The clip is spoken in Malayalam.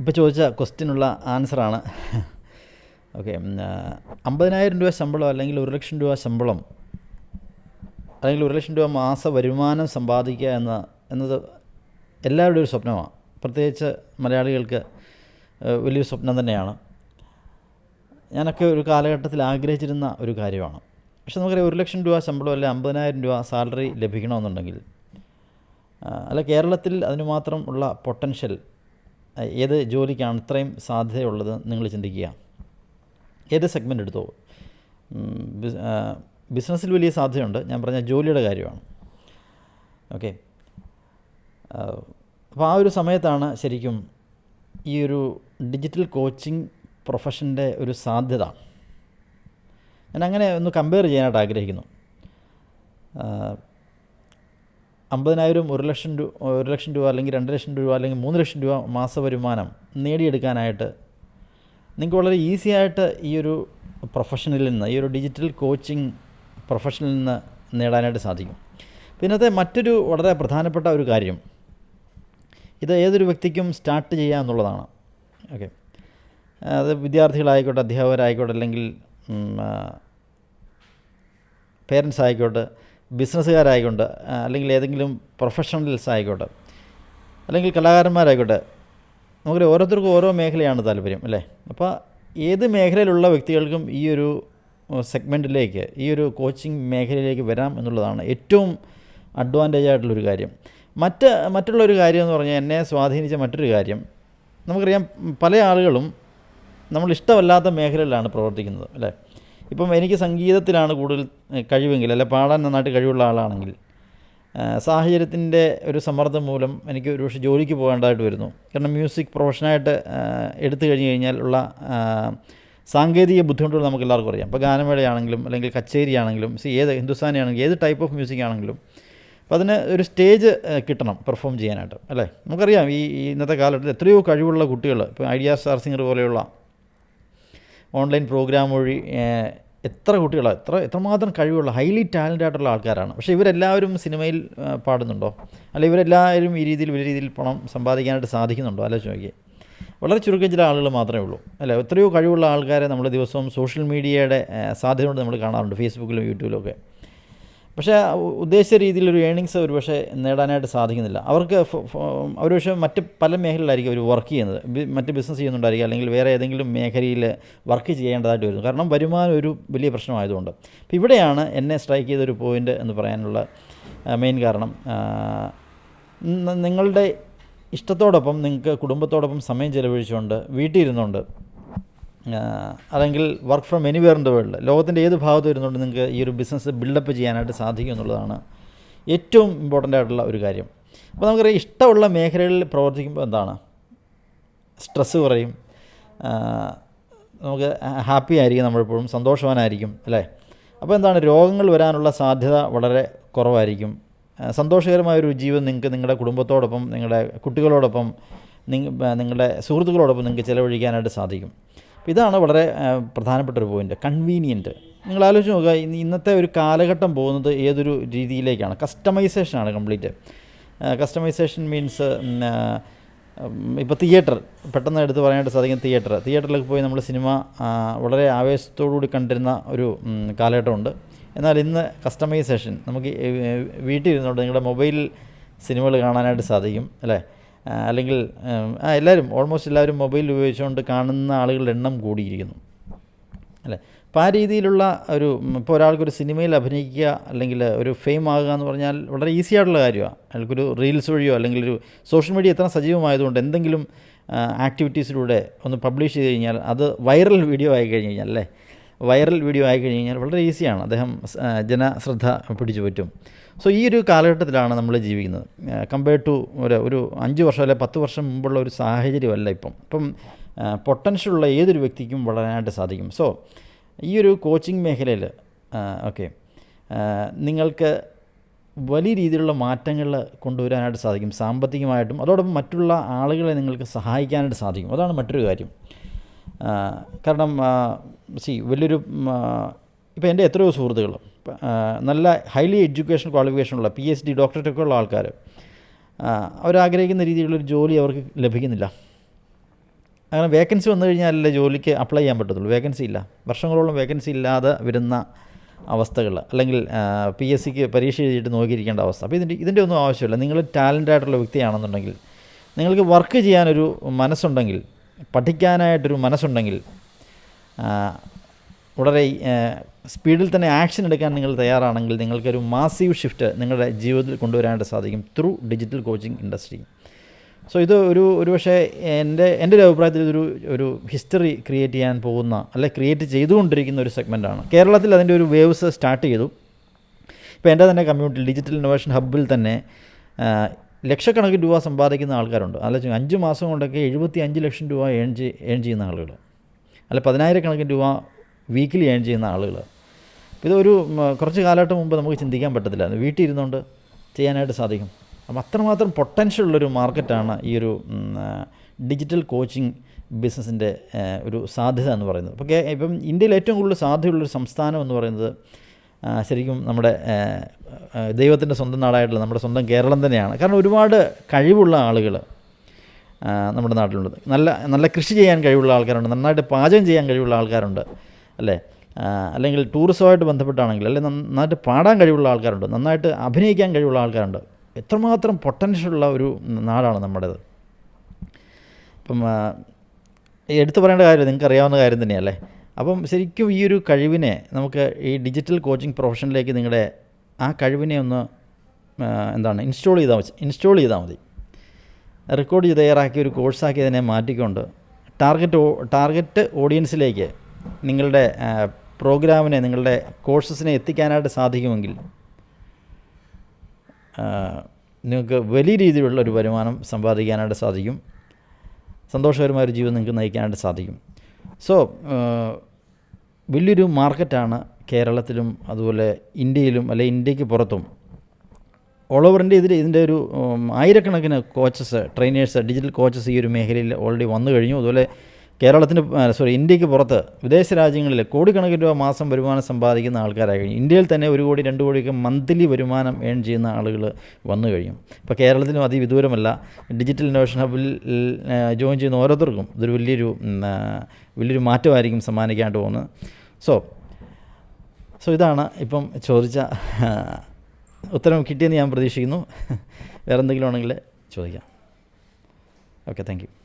ഇപ്പോൾ ചോദിച്ച ക്വസ്റ്റ്യനുള്ള ആൻസറാണ്. ഓക്കെ അമ്പതിനായിരം രൂപ ശമ്പളം അല്ലെങ്കിൽ ഒരു ലക്ഷം രൂപ ശമ്പളം അല്ലെങ്കിൽ ഒരു ലക്ഷം രൂപ മാസ വരുമാനം സമ്പാദിക്കുക എന്ന എന്നത് എല്ലാവരുടെയും ഒരു സ്വപ്നമാണ്. പ്രത്യേകിച്ച് മലയാളികൾക്ക് വലിയൊരു സ്വപ്നം തന്നെയാണ്. ഞാനൊക്കെ ഒരു കാലഘട്ടത്തിൽ ആഗ്രഹിച്ചിരുന്ന ഒരു കാര്യമാണ്. പക്ഷെ നമുക്കറിയാം ഒരു ലക്ഷം രൂപ ശമ്പളം അല്ലെങ്കിൽ അമ്പതിനായിരം രൂപ സാലറി ലഭിക്കണമെന്നുണ്ടെങ്കിൽ അല്ല കേരളത്തിൽ അതിന് മാത്രം ഉള്ള പൊട്ടൻഷ്യൽ ഏത് ജോലിക്കാണ് ഇത്രയും സാധ്യതയുള്ളത് നിങ്ങൾ ചിന്തിക്കുക. ഏത് സെഗ്മെന്റ് എടുത്തോ? ബിസിനസ്സിൽ വലിയ സാധ്യതയുണ്ട്. ഞാൻ പറഞ്ഞ ജോലിയുടെ കാര്യമാണ്. ഓക്കെ. അപ്പോൾ ആ ഒരു സമയത്താണ് ശരിക്കും ഈ ഒരു ഡിജിറ്റൽ കോച്ചിങ് പ്രൊഫഷന്റെ ഒരു സാധ്യത. ഞാൻ അങ്ങനെ ഒന്ന് കമ്പയർ ചെയ്യാനായിട്ട് ആഗ്രഹിക്കുന്നു. അമ്പതിനായിരം ഒരു ലക്ഷം രൂപ ഒരു ലക്ഷം രൂപ അല്ലെങ്കിൽ രണ്ട് ലക്ഷം രൂപ അല്ലെങ്കിൽ മൂന്ന് ലക്ഷം രൂപ മാസ വരുമാനം നേടിയെടുക്കാനായിട്ട് നിങ്ങൾക്ക് വളരെ ഈസി ആയിട്ട് ഈ ഒരു പ്രൊഫഷനിൽ നിന്ന് ഈ ഒരു ഡിജിറ്റൽ കോച്ചിങ് പ്രൊഫഷനിൽ നിന്ന് നേടാനായിട്ട് സാധിക്കും. പിന്നത്തെ മറ്റൊരു വളരെ പ്രധാനപ്പെട്ട ഒരു കാര്യം ഇത് ഏതൊരു വ്യക്തിക്കും സ്റ്റാർട്ട് ചെയ്യുക എന്നുള്ളതാണ്. ഓക്കെ അത് വിദ്യാർത്ഥികളായിക്കോട്ടെ അധ്യാപകരായിക്കോട്ടെ അല്ലെങ്കിൽ പേരൻസ് ആയിക്കോട്ടെ ബിസിനസ്സുകാരായിക്കോട്ടെ ആ, അല്ലെങ്കിൽ ഏതെങ്കിലും പ്രൊഫഷണൽസ് ആയിക്കോട്ടെ അല്ലെങ്കിൽ കലാകാരന്മാരായിക്കോട്ടെ നമുക്ക് ഓരോരുത്തർക്കും ഓരോ മേഖലയാണ് താല്പര്യം അല്ലേ? അപ്പോൾ ഏത് മേഖലയിലുള്ള വ്യക്തികൾക്കും ഈ ഒരു സെഗ്മെന്റിലേക്ക് ഈ ഒരു കോച്ചിങ് മേഖലയിലേക്ക് വരാം എന്നുള്ളതാണ് ഏറ്റവും അഡ്വാന്റേജ് ആയിട്ടുള്ളൊരു കാര്യം. മറ്റ് മറ്റുള്ളൊരു കാര്യം എന്ന് പറഞ്ഞാൽ എന്നെ സ്വാധീനിച്ച മറ്റൊരു കാര്യം നമുക്കറിയാം പല ആളുകളും നമ്മൾ ഇഷ്ടമല്ലാത്ത മേഖലയിലാണ് പ്രവർത്തിക്കുന്നത് അല്ലേ? ഇപ്പം എനിക്ക് സംഗീതത്തിലാണ് കൂടുതൽ കഴിവെങ്കിൽ അല്ലെ പാടാൻ നന്നായിട്ട് കഴിവുള്ള ആളാണെങ്കിൽ സാഹചര്യത്തിന്റെ ഒരു സമ്മർദ്ദം മൂലം എനിക്ക് ഒരു പക്ഷേ ജോലിക്ക് പോകേണ്ടതായിട്ട് വരുന്നു. കാരണം മ്യൂസിക് പ്രൊഫഷനായിട്ട് എടുത്തു കഴിഞ്ഞ് കഴിഞ്ഞാൽ ഉള്ള സാങ്കേതിക ബുദ്ധിമുട്ടുകൾ നമുക്ക് എല്ലാവർക്കും അറിയാം. ഇപ്പോൾ ഗാനമേളയാണെങ്കിലും അല്ലെങ്കിൽ കച്ചേരി ആണെങ്കിലും സി ഏത് ഹിന്ദുസ്ഥാനി ആണെങ്കിലും ഏത് ടൈപ്പ് ഓഫ് മ്യൂസിക് ആണെങ്കിലും അപ്പോൾ അതിന് ഒരു സ്റ്റേജ് കിട്ടണം പെർഫോം ചെയ്യാനായിട്ട് അല്ലേ? നമുക്കറിയാം ഈ ഇന്നത്തെ കാലഘട്ടത്തിൽ എത്രയോ കഴിവുള്ള കുട്ടികൾ ഇപ്പോൾ ഐഡിയ സ്റ്റാർ സിംഗർ പോലെയുള്ള ഓൺലൈൻ പ്രോഗ്രാം വഴി എത്ര കുട്ടികളാ എത്ര എത്രമാത്രം കഴിവുള്ള ഹൈലി ടാലന്റ് ആയിട്ടുള്ള ആൾക്കാരാണ്. പക്ഷേ ഇവരെല്ലാവരും സിനിമയിൽ പാടുന്നുണ്ടോ? അല്ല ഇവരെല്ലാവരും ഈ രീതിയിൽ വലിയ രീതിയിൽ പണം സമ്പാദിക്കാനായിട്ട് സാധിക്കുന്നുണ്ടോ? ആലോചിച്ച് നോക്കിയേ. വളരെ ചുരുക്കം ചില ആളുകൾ മാത്രമേ ഉള്ളൂ. അല്ല എത്രയോ കഴിവുള്ള ആൾക്കാരെ നമ്മൾ ദിവസവും സോഷ്യൽ മീഡിയയുടെ സാധ്യത കൊണ്ട് നമ്മൾ കാണാറുണ്ട്. ഫേസ്ബുക്കിലും യൂട്യൂബിലും ഒക്കെ. പക്ഷേ ഉദ്ദേശിച്ച രീതിയിലൊരു ഏണിങ്സ് ഒരു പക്ഷേ നേടാനായിട്ട് സാധിക്കുന്നില്ല. അവർക്ക് അവർ പക്ഷേ മറ്റ് പല മേഖലയിലായിരിക്കും അവർ വർക്ക് ചെയ്യുന്നത്. മറ്റ് ബിസിനസ് ചെയ്യുന്നുണ്ടായിരിക്കും അല്ലെങ്കിൽ വേറെ ഏതെങ്കിലും മേഖലയിൽ വർക്ക് ചെയ്യേണ്ടതായിട്ട് വരുന്നു. കാരണം വരുമാനം ഒരു വലിയ പ്രശ്നമായതുകൊണ്ട്. അപ്പോൾ ഇവിടെയാണ് എന്നെ സ്ട്രൈക്ക് ചെയ്തൊരു പോയിന്റ് എന്ന് പറയാനുള്ള മെയിൻ കാരണം. നിങ്ങളുടെ ഇഷ്ടത്തോടൊപ്പം നിങ്ങൾക്ക് കുടുംബത്തോടൊപ്പം സമയം ചെലവഴിച്ചുകൊണ്ട് വീട്ടിൽ ഇരുന്നുകൊണ്ട് അല്ലെങ്കിൽ work from anywhere in the world ലോകത്തിന്റെ ഏത് ഭാഗത്ത് വരുന്നുണ്ട് നിങ്ങൾക്ക് ഈ ഒരു ബിസിനസ് ബിൽഡപ്പ് ചെയ്യാനായിട്ട് സാധിക്കും എന്നുള്ളതാണ് ഏറ്റവും ഇമ്പോർട്ടന്റ് ആയിട്ടുള്ള ഒരു കാര്യം. അപ്പോൾ നമുക്കറിയാം ഇഷ്ടമുള്ള മേഖലകളിൽ പ്രവർത്തിക്കുമ്പോൾ എന്താണ്? സ്ട്രെസ്സ് കുറയും. നമുക്ക് ഹാപ്പി ആയിരിക്കും നമ്മളെപ്പോഴും സന്തോഷവാനായിരിക്കും അല്ലേ? അപ്പോൾ എന്താണ്? രോഗങ്ങൾ വരാനുള്ള സാധ്യത വളരെ കുറവായിരിക്കും. സന്തോഷകരമായൊരു ജീവിതം നിങ്ങൾക്ക് നിങ്ങളുടെ കുടുംബത്തോടൊപ്പം നിങ്ങളുടെ കുട്ടികളോടൊപ്പം നിങ്ങളുടെ സുഹൃത്തുക്കളോടൊപ്പം നിങ്ങൾക്ക് ചിലവഴിക്കാനായിട്ട് സാധിക്കും. ഇതാണ് വളരെ പ്രധാനപ്പെട്ട ഒരു പോയിന്റ് കൺവീനിയന്റ് നിങ്ങൾ ആലോചിച്ച് നോക്കുക ഇന്ന് ഇന്നത്തെ ഒരു കാലഘട്ടം പോകുന്നത് ഏതൊരു രീതിയിലേക്കാണ്? കസ്റ്റമൈസേഷനാണ് കംപ്ലീറ്റ് കസ്റ്റമൈസേഷൻ മീൻസ് ഇപ്പോൾ തിയേറ്റർ പെട്ടെന്ന് എടുത്ത് പറയാനായിട്ട് സാധിക്കും തിയേറ്റർ തിയേറ്ററിലേക്ക് പോയി നമ്മൾ സിനിമ വളരെ ആവേശത്തോടുകൂടി കണ്ടിരുന്ന ഒരു കാലഘട്ടമുണ്ട്. എന്നാൽ ഇന്ന് കസ്റ്റമൈസേഷൻ നമുക്ക് വീട്ടിൽ ഇരുന്നുകൊണ്ട് നിങ്ങളുടെ മൊബൈലിൽ സിനിമകൾ കാണാനായിട്ട് സാധിക്കും അല്ലേ? അല്ലെങ്കിൽ എല്ലാവരും ഓൾമോസ്റ്റ് എല്ലാവരും മൊബൈൽ ഉപയോഗിച്ചുകൊണ്ട് കാണുന്ന ആളുകളുടെ എണ്ണം കൂടിയിരിക്കുന്നു. അല്ലേ? അപ്പോൾ ആ രീതിയിലുള്ള ഒരു ഇപ്പോൾ ഒരാൾക്കൊരു സിനിമയിൽ അഭിനയിക്കുക അല്ലെങ്കിൽ ഒരു ഫെയിം ആകുക എന്ന് പറഞ്ഞാൽ വളരെ ഈസി ആയിട്ടുള്ള കാര്യമാണ്. അയാൾക്കൊരു റീൽസ് വഴിയോ അല്ലെങ്കിൽ ഒരു സോഷ്യൽ മീഡിയ എത്ര സജീവമായതുകൊണ്ട് എന്തെങ്കിലും ആക്ടിവിറ്റീസിലൂടെ ഒന്ന് പബ്ലിഷ് ചെയ്ത് കഴിഞ്ഞാൽ അത് വൈറൽ വീഡിയോ ആയി കഴിഞ്ഞ് കഴിഞ്ഞാൽ അല്ലേ? വൈറൽ വീഡിയോ ആയി കഴിഞ്ഞ് കഴിഞ്ഞാൽ വളരെ ഈസിയാണ്. അദ്ദേഹം ജനശ്രദ്ധ പിടിച്ചു പറ്റും. സോ ഈ ഒരു കാലഘട്ടത്തിലാണ് നമ്മൾ ജീവിക്കുന്നത്. കമ്പയർഡ് ടു ഒരു ഒരു അഞ്ച് വർഷം അല്ലെങ്കിൽ പത്ത് വർഷം മുമ്പുള്ള ഒരു സാഹചര്യമല്ല ഇപ്പം. ഇപ്പം പൊട്ടൻഷ്യലുള്ള ഏതൊരു വ്യക്തിക്കും വളരാനായിട്ട് സാധിക്കും. സോ ഈ ഒരു കോച്ചിങ് മേഖലയിൽ ഓക്കെ നിങ്ങൾക്ക് വലിയ രീതിയിലുള്ള മാറ്റങ്ങൾ കൊണ്ടുവരാനായിട്ട് സാധിക്കും. സാമ്പത്തികമായിട്ടും അതോടൊപ്പം മറ്റുള്ള ആളുകളെ നിങ്ങൾക്ക് സഹായിക്കാനായിട്ട് സാധിക്കും. അതാണ് മറ്റൊരു കാര്യം. കാരണം സി വലിയൊരു ഇപ്പോൾ എന്റെ എത്രയോ സുഹൃത്തുക്കൾ നല്ല ഹൈലി എഡ്യൂക്കേഷൻ ക്വാളിഫിക്കേഷനുള്ള പി എച്ച് ഡി ഡോക്ടറേറ്റ് ഒക്കെ ഉള്ള ആൾക്കാർ അവരാഗ്രഹിക്കുന്ന രീതിയിലുള്ളൊരു ജോലി അവർക്ക് ലഭിക്കുന്നില്ല. അങ്ങനെ വേക്കൻസി വന്നു കഴിഞ്ഞാലല്ലേ ജോലിക്ക് അപ്ലൈ ചെയ്യാൻ പറ്റത്തുള്ളൂ. വേക്കൻസി ഇല്ല. വർഷങ്ങളോളം വേക്കൻസി ഇല്ലാതെ വരുന്ന അവസ്ഥകൾ അല്ലെങ്കിൽ പി എസ് സിക്ക് പരീക്ഷ എഴുതിയിട്ട് നോക്കിയിരിക്കേണ്ട അവസ്ഥ. അപ്പോൾ ഇതിന്റെ ഇതിന്റെ ഒന്നും ആവശ്യമില്ല. നിങ്ങൾ ടാലന്റ് ആയിട്ടുള്ള വ്യക്തിയാണെന്നുണ്ടെങ്കിൽ നിങ്ങൾക്ക് വർക്ക് ചെയ്യാനൊരു മനസ്സുണ്ടെങ്കിൽ പഠിക്കാനായിട്ടൊരു മനസ്സുണ്ടെങ്കിൽ വളരെ സ്പീഡിൽ തന്നെ ആക്ഷൻ എടുക്കാൻ നിങ്ങൾ തയ്യാറാണെങ്കിൽ നിങ്ങൾക്കൊരു മാസീവ് ഷിഫ്റ്റ് നിങ്ങളുടെ ജീവിതത്തിൽ കൊണ്ടുവരാനായിട്ട് സാധിക്കും through digital coaching industry. So ഇത് ഒരു ഒരു പക്ഷേ എന്റെ എന്റെ ഒരു അഭിപ്രായത്തിൽ ഇതൊരു ഒരു ഹിസ്റ്ററി ക്രിയേറ്റ് ചെയ്യാൻ പോകുന്ന അല്ലെ ക്രിയേറ്റ് ചെയ്തുകൊണ്ടിരിക്കുന്ന ഒരു സെഗ്മെന്റാണ്. കേരളത്തിൽ അതിന്റെ ഒരു വേവ്സ് സ്റ്റാർട്ട് ചെയ്തു. ഇപ്പോൾ എന്റെ തന്നെ കമ്മ്യൂണിറ്റി ഡിജിറ്റൽ ഇന്നോവേഷൻ ഹബ്ബിൽ തന്നെ ലക്ഷക്കണക്കിന് രൂപ സമ്പാദിക്കുന്ന ആൾക്കാരുണ്ട്. അല്ലെങ്കിൽ അഞ്ച് മാസം കൊണ്ടൊക്കെ എഴുപത്തി അഞ്ച് ലക്ഷം രൂപ ഏൺ ചെയ് ഏൺ ചെയ്യുന്ന ആളുകൾ അല്ല പതിനായിരക്കണക്കിന് രൂപ വീക്കിലി ഏൺ ചെയ്യുന്ന ആളുകൾ ഇതൊരു കുറച്ച് കാലഘട്ടം മുമ്പ് നമുക്ക് ചിന്തിക്കാൻ പറ്റത്തില്ല. വീട്ടിൽ ഇരുന്നുകൊണ്ട് ചെയ്യാനായിട്ട് സാധിക്കും. അപ്പം അത്രമാത്രം പൊട്ടൻഷ്യൽ ഉള്ളൊരു മാർക്കറ്റാണ് ഈ ഒരു ഡിജിറ്റൽ കോച്ചിങ് ബിസിനസ്സിന്റെ ഒരു സാധ്യത എന്ന് പറയുന്നത്. അപ്പോൾ ഇപ്പം ഇന്ത്യയിൽ ഏറ്റവും കൂടുതൽ സാധ്യതയുള്ളൊരു സംസ്ഥാനം എന്ന് പറയുന്നത് ശരിക്കും നമ്മുടെ ദൈവത്തിന്റെ സ്വന്തം നാടായിട്ടുള്ള നമ്മുടെ സ്വന്തം കേരളം തന്നെയാണ്. കാരണം ഒരുപാട് കഴിവുള്ള ആളുകൾ നമ്മുടെ നാട്ടിലുണ്ട്. നല്ല നല്ല കൃഷി ചെയ്യാൻ കഴിവുള്ള ആൾക്കാരുണ്ട്. നന്നായിട്ട് പാചകം ചെയ്യാൻ കഴിവുള്ള ആൾക്കാരുണ്ട്. അല്ലേ? അല്ലെങ്കിൽ ടൂറിസമായിട്ട് ബന്ധപ്പെട്ടാണെങ്കിൽ അല്ലെങ്കിൽ നന്നായിട്ട് പാടാൻ കഴിവുള്ള ആൾക്കാരുണ്ട്. നന്നായിട്ട് അഭിനയിക്കാൻ കഴിവുള്ള ആൾക്കാരുണ്ട്. എത്രമാത്രം പൊട്ടൻഷ്യലുള്ള ഒരു നാടാണ് നമ്മുടേത്. ഇപ്പം എടുത്തു പറയേണ്ട കാര്യം നിങ്ങൾക്ക് അറിയാവുന്ന കാര്യം തന്നെയല്ലേ? അപ്പം ശരിക്കും ഈ ഒരു കഴിവിനെ നമുക്ക് ഈ ഡിജിറ്റൽ കോച്ചിങ് പ്രൊഫഷനിലേക്ക് നിങ്ങളുടെ ആ കഴിവിനെ ഒന്ന് എന്താണ് ഇൻസ്റ്റാൾ ചെയ്താൽ മതി ഇൻസ്റ്റാൾ ചെയ്താൽ മതി. റെക്കോർഡ് ചെയ്ത് തയ്യാറാക്കി ഒരു കോഴ്സാക്കി അതിനെ മാറ്റിക്കൊണ്ട് ടാർഗറ്റ് ടാർഗറ്റ് ഓഡിയൻസിലേക്ക് നിങ്ങളുടെ പ്രോഗ്രാമിനെ നിങ്ങളുടെ കോഴ്സസിനെ എത്തിക്കാനായിട്ട് സാധിക്കുമെങ്കിൽ നിങ്ങൾക്ക് വലിയ രീതിയിലുള്ള ഒരു വരുമാനം സമ്പാദിക്കാനായിട്ട് സാധിക്കും. സന്തോഷകരമായ ഒരു ജീവിതം നിങ്ങൾക്ക് നയിക്കാനായിട്ട് സാധിക്കും. സോ വലിയൊരു മാർക്കറ്റാണ് കേരളത്തിലും അതുപോലെ ഇന്ത്യയിലും അല്ലെ ഇന്ത്യയ്ക്ക് പുറത്തും. ഓൾ ഇന്ത്യ ഇതിൽ ഇതിന്റെ ഒരു ആയിരക്കണക്കിന് കോച്ചസ് ട്രെയിനേഴ്സ് ഡിജിറ്റൽ കോച്ചസ് ഈ ഒരു മേഖലയിൽ ഓൾറെഡി വന്നു കഴിഞ്ഞു. അതുപോലെ കേരളത്തിന് സോറി ഇന്ത്യയ്ക്ക് പുറത്ത് വിദേശ രാജ്യങ്ങളിൽ കോടിക്കണക്കിന് രൂപ മാസം വരുമാനം സമ്പാദിക്കുന്ന ആൾക്കാരായി കഴിഞ്ഞു. ഇന്ത്യയിൽ തന്നെ ഒരു കോടി രണ്ട് കോടിയൊക്കെ മന്ത്ലി വരുമാനം ഏൺ ചെയ്യുന്ന ആളുകൾ വന്നു കഴിഞ്ഞു. ഇപ്പോൾ കേരളത്തിനും അതിവിദൂരമല്ല ഡിജിറ്റൽ ഇന്നോവേഷൻ ഹബിൽ ജോയിൻ ചെയ്യുന്ന ഓരോരുത്തർക്കും ഇതൊരു വലിയൊരു വലിയൊരു മാറ്റമായിരിക്കും സമ്മാനിക്കാണ്ട് പോകുന്നത്. സോ സോ ഇതാണ് ഇപ്പം ചോദിച്ച ഉത്തരം കിട്ടിയെന്ന് ഞാൻ പ്രതീക്ഷിക്കുന്നു. വേറെ എന്തെങ്കിലും ആണെങ്കിൽ ചോദിക്കാം ഓക്കെ താങ്ക്